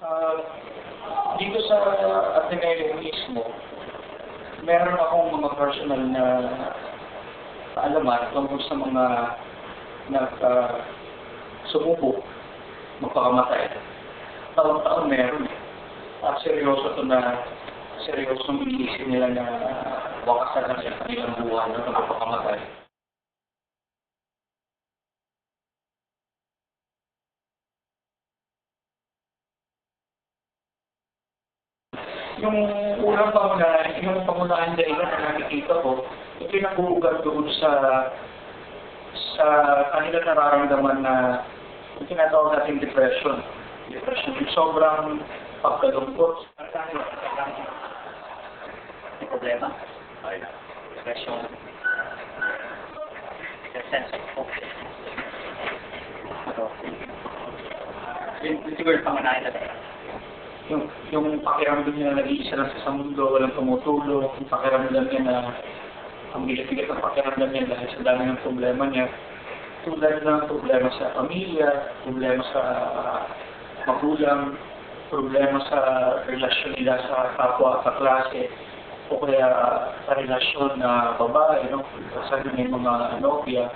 Ah, dito sa Ateneo mismo, meron akong mga personal na kaalaman tungkol sa mga nag uh, sumubok magpakamatay. Taon-taon meron. At seryoso to na seryosong iisip nila na wakasan na sa kanilang buhay na magpakamatay. Yung unang pangunahan, yung pangunahan dahilan na nakikita ko, yung pinag-uugat doon sa sa kanila nararamdaman na yung tinatawag natin depression. Depression, yung sobrang pagkalungkot. May problema. Ay, Depression. The sense of yun siguro pangunahin natin. Yung, yung pakiramdam niya na nag-iisa lang sa mundo, walang tumutulong, yung pakiramdam niya na ang bigat-bigat ng pakiramdam niya dahil sa dami ng problema niya. Tulad ng problema sa pamilya, problema sa uh, magulang, problema sa relasyon nila sa kapwa sa klase, o kaya sa relasyon na babae, no? Kasi may mga nobya,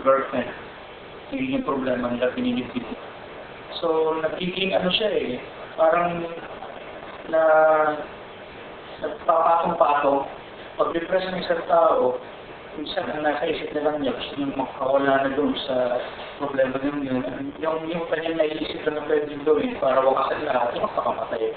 girlfriend, yun yung problema nila pinilipid. So, nagiging ano siya eh, parang na nagpapatong-patong. Pag depress ng isang tao, minsan ang nasa isip na lang niya, gusto niyang makawala na doon sa problema niya yun. Yung, yung kanyang naisip na pwede gawin para wakasan lahat, makakamatay.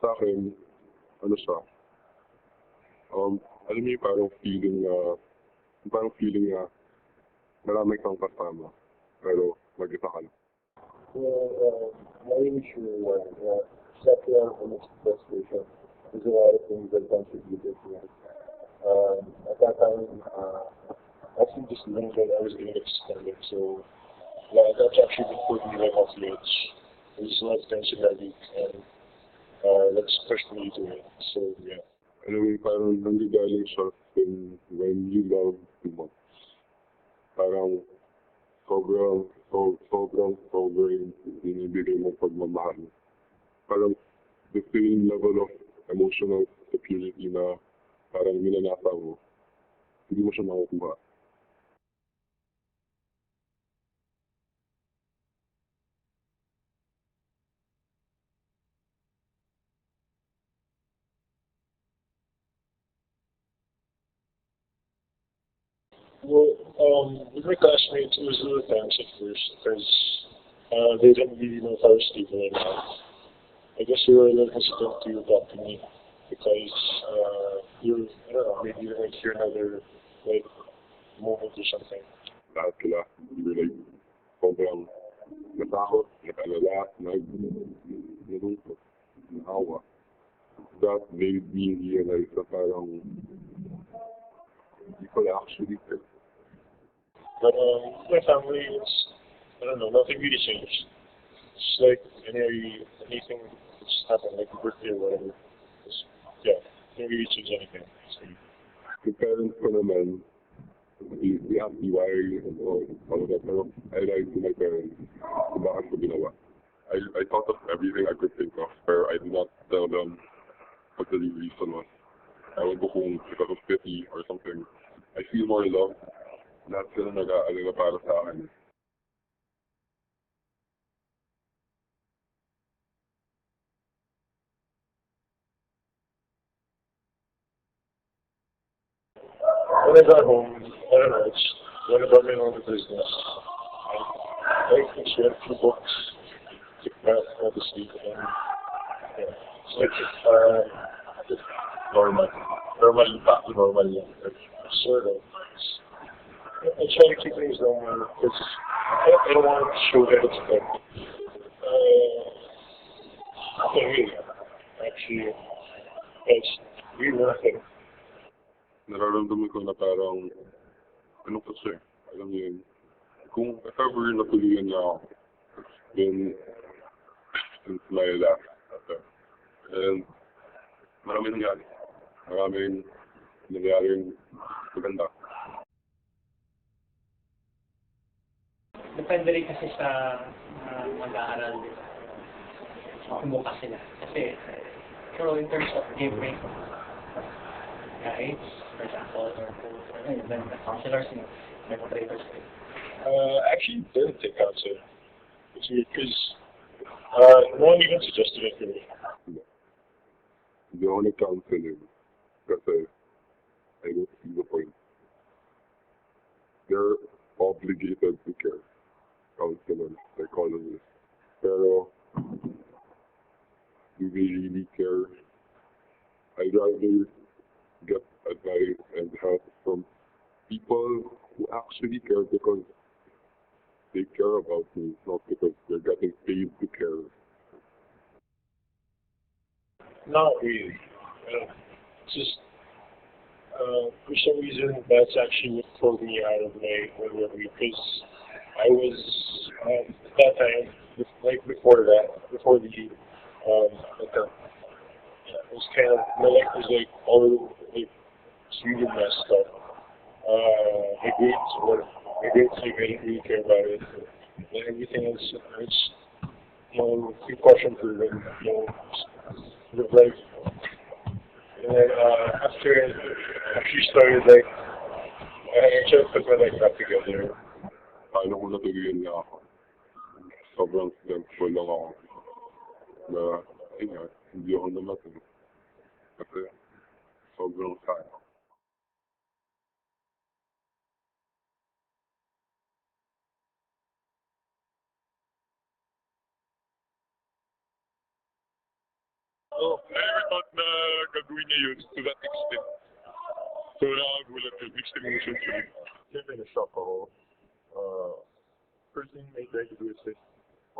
Sa akin, ano siya, um, alam niyo yung parang feeling na, yung parang feeling na marami kang kasama, pero mag-isa ka lang. Well, uh, my issue was uh, secular and its frustration. There's a lot of things that contributed to it. Um, at that time, uh, actually just that I was getting extended, so yeah, that's actually been putting me like off the edge. There's a lot of tension that week, and me to it. So yeah. Alam mo parang nanggagaling siya when, when you love much. Parang sobrang, so, sobrang, sobrang binibigay mo pagmamahal. Parang the same level of emotional security na parang minanasa mo, hindi mo siya makukuha. Well, um, with my classmates, it was little tense at first because uh, they didn't really know if I was stable or not. I guess they were a little hesitant to talk me because uh, you, I don't know, maybe you might hear another like moment or something. lahat sila, hindi like, sobrang natakot, nag-alala, nag, nalungkot, naawa. That made me realize na parang hindi pala actually fit. But um, my family, it's I don't know, nothing really changed. It's like any anything that's happened, like a birthday or whatever. It's, yeah, didn't really change anything. So, Yung parents ko naman, we, we asked me why and all, all of that, I lied to my parents kung bakit ko ginawa. I, I thought of everything I could think of, pero I did not tell them what the reason was. Ewan ko kung because of pity or something. I feel more loved. Sa akin. when I got home, I don't know, about my own business. I share a few books, take bath, go to sleep, and yeah, it's uh, just normal, normal, to normal, yeah, like, sort of. I try to keep things normal because I, I don't want to show that it's like, uh, actually, it's really nothing. nararamdaman ko na parang, ano kasi, alam niyo yun, kung if ever natuluyan niya ako, then, since my attempt. And maraming nangyari. Maraming nangyaring maganda. Depende rin kasi sa uh, mag-aaral din. Kumuha sila. Kasi, pero in terms of giving guides, for example, or or then the counselors, you know, demonstrators, Uh, actually, didn't take counsel. It's weird because uh, no one even suggested it to me. Hindi ako nag-counseling kasi I don't see the point. They're obligated to care. Counselors, psychologists. Pero, do they really care? I'd rather get advice and help from people who actually care because they care about me, not because they're getting paid to care. Not really. Uh, just uh, for some reason that's actually what pulled me out of my my because I was um, at that time, like before that, before the um, like the, it was kind of my life was like all like really messed up. Uh, my grades were my grades like I didn't really care about it. And everything else, I just you know, few question for them, you know, of like and then uh, after after started like I actually put my life back together. paano ko natuloyan niya ako. Sobrang thankful lang ako na, ayun nga, hindi ako namatay. Kasi, sobrang sayang. Oh, I never thought na gagawin niya yun to that extent. So, nakakagulat yun. Mixed emotions yun. Siyempre na-shock ako. Uh, first thing I try to do is just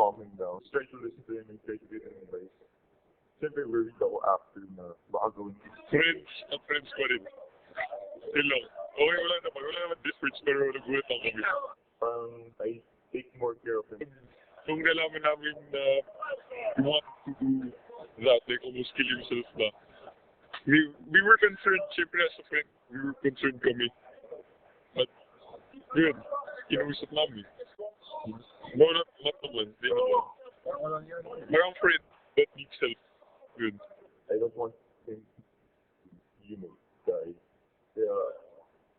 calm him down. Try to listen to him and try to get him advice. Siyempre worried ako after na baka gawin. Friends, ang friends ko rin. Still lang. Okay, wala naman. Wala naman disputes, pero nagulat lang kami. Parang I take more care of him. Nung nalaman namin uh, na we want to do that, like almost kill himself na, we, we were concerned, syempre as a friend, we were concerned kami. But, yun, inausap namin. No, not, not naman, di naman. Parang friend that needs help. Yun. I don't want to, you know, die. Yeah.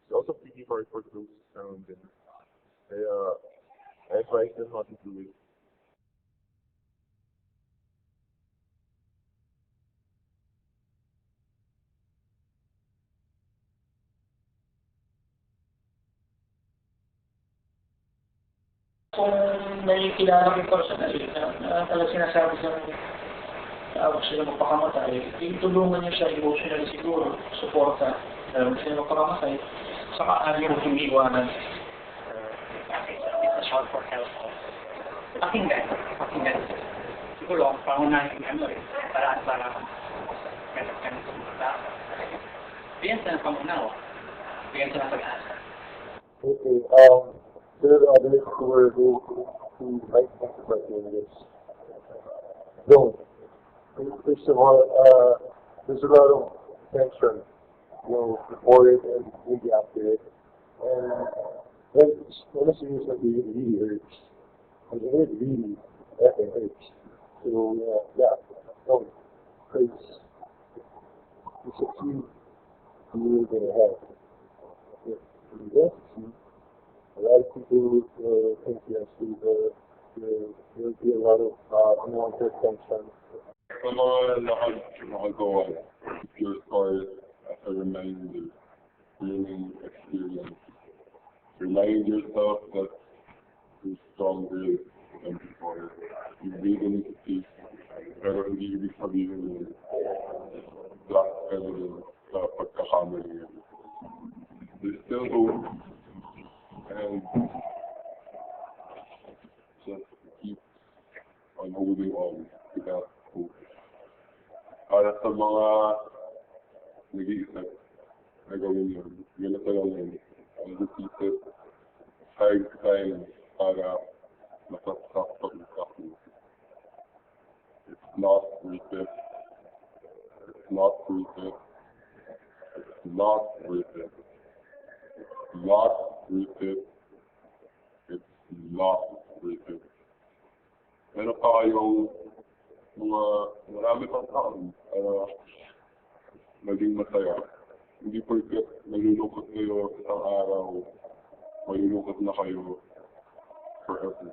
It's also pretty hard for those around him. Kaya, I advise them not to do it. Kung may kilala ko personal, na, na talagang sinasabi sa tawag sila magpakamatay, itulungan niyo siya emotionally siguro, suporta, dahil niya magpakamatay, saka ayaw yung iwanan. it's a short for help. Pakinggan, pakinggan. Siguro, ang pangunahing ano eh, para para ganit ka ng tao. Bigyan sa ng pangunawa. Bigyan sa ng pag-asa. Okay, um, there are others who are who, who might think about doing this. Don't. First of all, uh, there's a lot of tension, you know, before it and maybe after it. And when, when it's serious, it really, really hurts. And it really, effing hurts. So, uh, yeah, don't. Because to succeed, you're going to have. If you don't a lot of people uh, think yes, there, there'll be a lot of uh, unwanted tension. Sa mga lakad, nakagawa, your scars as a reminder, learning experience. Remind yourself that you're stronger than before. You made a mistake, pero hindi ibig sabihin yun. Black evidence sa pagkakamali yun. There's still hope, and just keep on holding on that hope. Para sa mga nag-iisip na gawin yun, ganito lang yun. Ang repeat it five times para masasaktan ka. not worth it. It's not worth it. It's not worth it. It's not worth it. It's not worth it. Meron pa kayong mga marami pang taon para maging masaya. Hindi porket nalulungkot kayo isang araw, malulungkot na kayo forever.